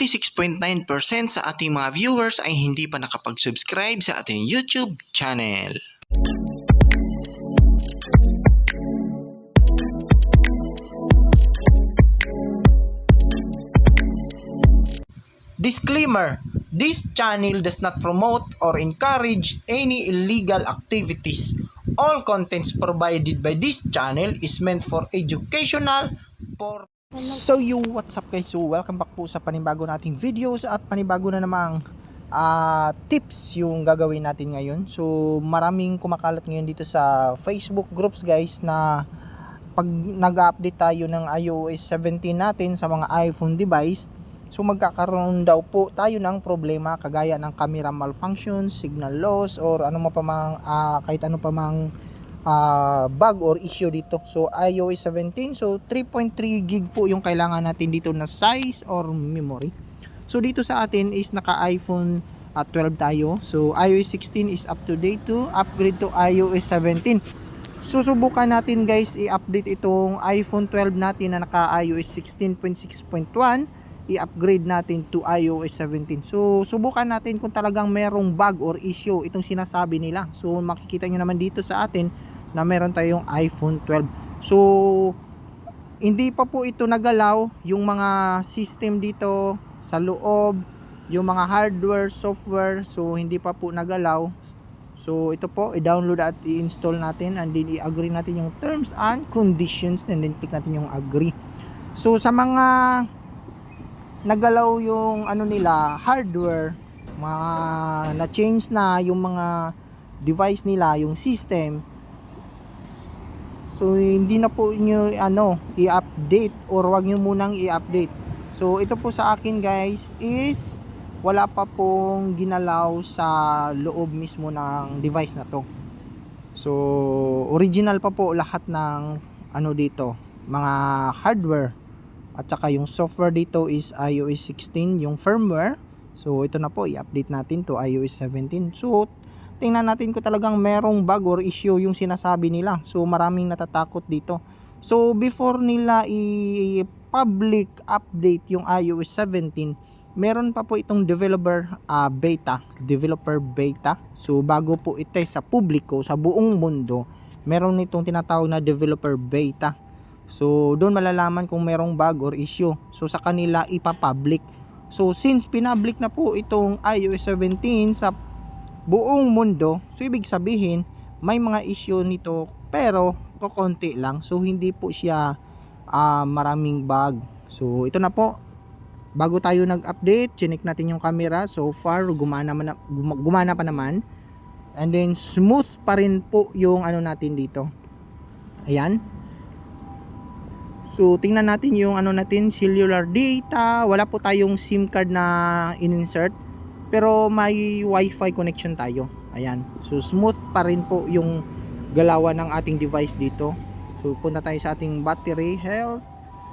96.9% sa ating mga viewers ay hindi pa nakapag-subscribe sa ating YouTube channel. Disclaimer This channel does not promote or encourage any illegal activities. All contents provided by this channel is meant for educational for So you, what's up guys? So welcome back po sa panibago nating videos at panibago na namang ah, tips yung gagawin natin ngayon. So maraming kumakalat ngayon dito sa Facebook groups guys na pag nag-update tayo ng iOS 17 natin sa mga iPhone device, so magkakaroon daw po tayo ng problema kagaya ng camera malfunction, signal loss or ano pa mang ah, kahit ano pa mang ah, bug or issue dito. So iOS 17, so 3.3 gig po yung kailangan natin dito na size or memory. So dito sa atin is naka iPhone at 12 tayo. So iOS 16 is up to date to upgrade to iOS 17. Susubukan natin guys i-update itong iPhone 12 natin na naka iOS 16.6.1 i-upgrade natin to iOS 17. So, subukan natin kung talagang merong bug or issue itong sinasabi nila. So, makikita nyo naman dito sa atin na meron tayong iPhone 12. So, hindi pa po ito nagalaw yung mga system dito sa loob, yung mga hardware, software. So, hindi pa po nagalaw. So, ito po, i-download at i-install natin and then i-agree natin yung terms and conditions and then click natin yung agree. So, sa mga nagalaw yung ano nila, hardware, mga na-change na yung mga device nila, yung system. So, hindi na po nyo ano, i-update or wag nyo munang i-update. So, ito po sa akin guys is wala pa pong ginalaw sa loob mismo ng device na to. So, original pa po lahat ng ano dito, mga hardware. At saka yung software dito is iOS 16, yung firmware. So, ito na po, i-update natin to iOS 17. So, tingnan natin kung talagang merong bug or issue yung sinasabi nila. So, maraming natatakot dito. So, before nila i-public update yung iOS 17, meron pa po itong developer ah, beta, developer beta. So bago po ito sa publiko sa buong mundo, meron nitong tinatawag na developer beta. So doon malalaman kung merong bug or issue. So sa kanila ipapublic. So since pinablik na po itong iOS 17 sa buong mundo, so ibig sabihin may mga issue nito pero kokonti lang. So hindi po siya ah, maraming bug. So ito na po, bago tayo nag-update, chinik natin yung camera. So far, gumana, man, guma- gumana pa naman. And then, smooth pa rin po yung ano natin dito. Ayan. So, tingnan natin yung ano natin, cellular data. Wala po tayong SIM card na in-insert. Pero may Wi-Fi connection tayo. Ayan. So, smooth pa rin po yung galawan ng ating device dito. So, punta tayo sa ating battery health.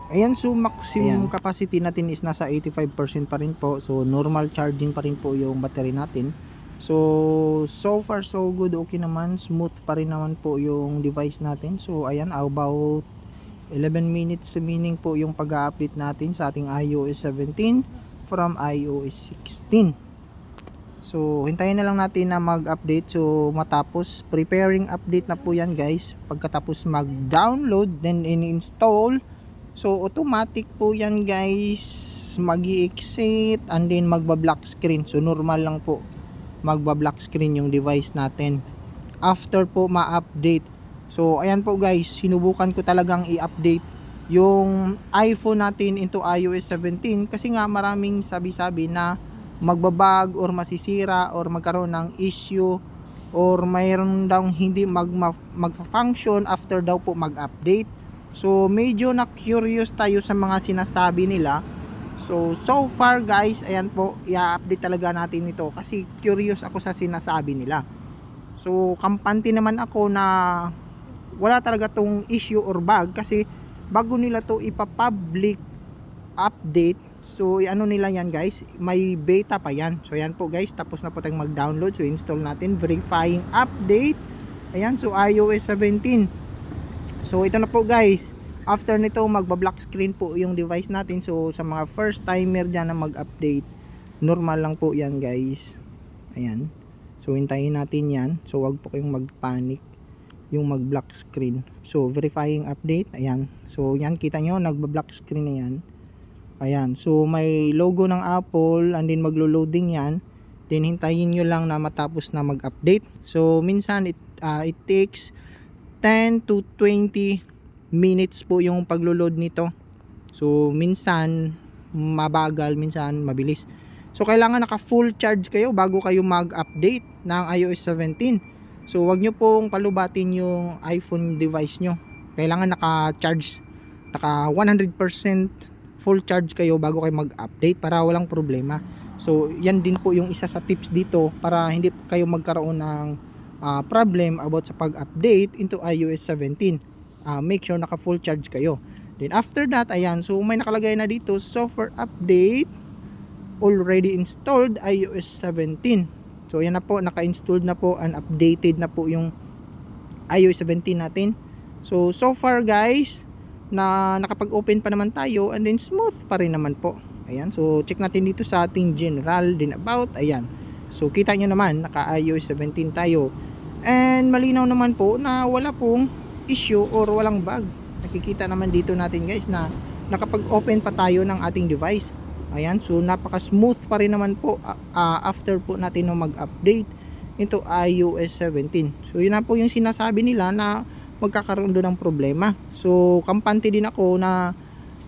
Ayan, so maximum Ayan. capacity natin is nasa 85% pa rin po. So normal charging pa rin po yung battery natin. So so far so good, okay naman, smooth pa rin naman po yung device natin. So ayan, about 11 minutes remaining po yung pag-update natin sa ating iOS 17 from iOS 16. So hintayin na lang natin na mag-update. So matapos preparing update na po yan guys. Pagkatapos mag-download then in-install So automatic po yan guys mag exit and then magba-black screen. So normal lang po magba-black screen yung device natin. After po ma-update. So ayan po guys, sinubukan ko talagang i-update yung iPhone natin into iOS 17 kasi nga maraming sabi-sabi na magbabag or masisira or magkaroon ng issue or mayroon daw hindi mag mag-function after daw po mag-update So medyo na curious tayo sa mga sinasabi nila. So so far guys, ayan po, i-update talaga natin ito kasi curious ako sa sinasabi nila. So kampante naman ako na wala talaga tong issue or bug kasi bago nila to ipa-public update So, ano nila yan guys, may beta pa yan. So, ayan po guys, tapos na po tayong mag-download. So, install natin, verifying update. Ayan, so iOS 17. So ito na po guys. after nito magba-black screen po yung device natin. So sa mga first timer dyan na mag-update, normal lang po yan guys. Ayan. So hintayin natin yan. So wag po kayong mag-panic yung mag-black screen. So verifying update, ayan. So yan kita nyo, nagba-black screen na yan. Ayan. So may logo ng Apple and then maglo-loading yan. Then hintayin nyo lang na matapos na mag-update. So minsan it, ah, it takes 10 to 20 minutes po yung paglo-load nito. So minsan mabagal, minsan mabilis. So kailangan naka full charge kayo bago kayo mag-update ng iOS 17. So wag nyo pong palubatin yung iPhone device nyo. Kailangan naka-charge, naka 100% full charge kayo bago kayo mag-update para walang problema. So yan din po yung isa sa tips dito para hindi kayo magkaroon ng ah, problem about sa pag-update into iOS 17. Ah, make sure naka full charge kayo. Then after that, ayan, so may nakalagay na dito software update already installed iOS 17. So yan na po, naka-installed na po and updated na po yung iOS 17 natin. So so far guys, na nakapag-open pa naman tayo and then smooth pa rin naman po. Ayan, so check natin dito sa ating general din about. Ayan. So kita nyo naman, naka iOS 17 tayo. And malinaw naman po na wala pong issue or walang bug. Nakikita naman dito natin guys na nakapag-open pa tayo ng ating device. Ayan, so napaka-smooth pa rin naman po ah, after po natin mag-update into iOS 17. So yun na po yung sinasabi nila na magkakaroon doon ng problema. So kampante din ako na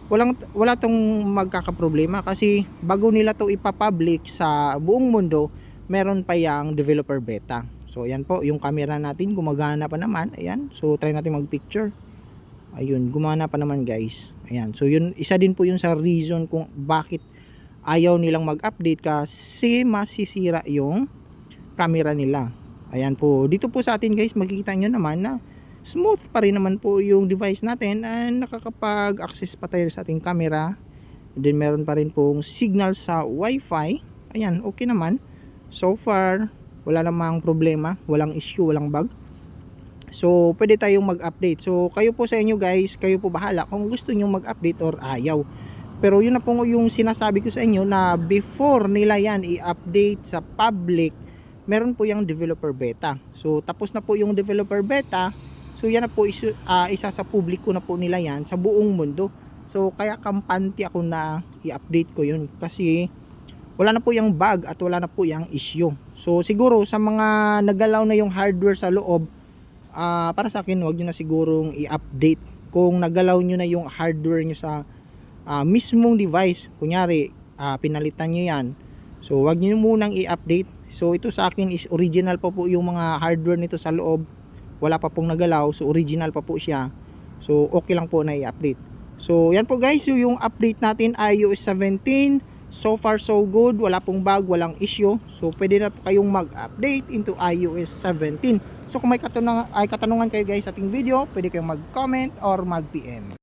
walang wala tong magkakaproblema kasi bago nila to ipapublic sa buong mundo, meron pa yang developer beta. So ayan po, yung camera natin gumagana pa naman. Ayan, so try natin mag-picture. Ayun, gumana pa naman guys. Ayan, so yun isa din po yun sa reason kung bakit ayaw nilang mag-update kasi masisira yung camera nila. Ayan po, dito po sa atin guys, makikita nyo naman na smooth pa rin naman po yung device natin and nakakapag-access pa tayo sa ating camera. Then meron pa rin pong signal sa wifi. Ayan, okay naman. So far, wala namang problema, walang issue, walang bug. So, pwede tayong mag-update. So, kayo po sa inyo guys, kayo po bahala kung gusto nyo mag-update or ayaw. Pero yun na po yung sinasabi ko sa inyo na before nila yan i-update sa public, meron po yung developer beta. So, tapos na po yung developer beta. So, yan na po isu, ah, isa sa publiko na po nila yan sa buong mundo. So, kaya kampante ako na i-update ko yun. Kasi, wala na po yung bug at wala na po yung issue. So, siguro sa mga nagalaw na yung hardware sa loob, ah para sa akin, wag nyo na sigurong i-update. Kung nagalaw nyo na yung hardware nyo sa ah, mismong device, kunyari, ah, pinalitan nyo yan. So, wag nyo munang i-update. So, ito sa akin is original pa po yung mga hardware nito sa loob. Wala pa pong nagalaw. So, original pa po siya. So, okay lang po na i-update. So, yan po guys, so yung update natin iOS 17. So far so good, wala pong bug, walang issue. So, pwede na po kayong mag-update into iOS 17. So, kung may katanungan, ay katanungan kayo guys sa ating video, pwede kayong mag-comment or mag-PM.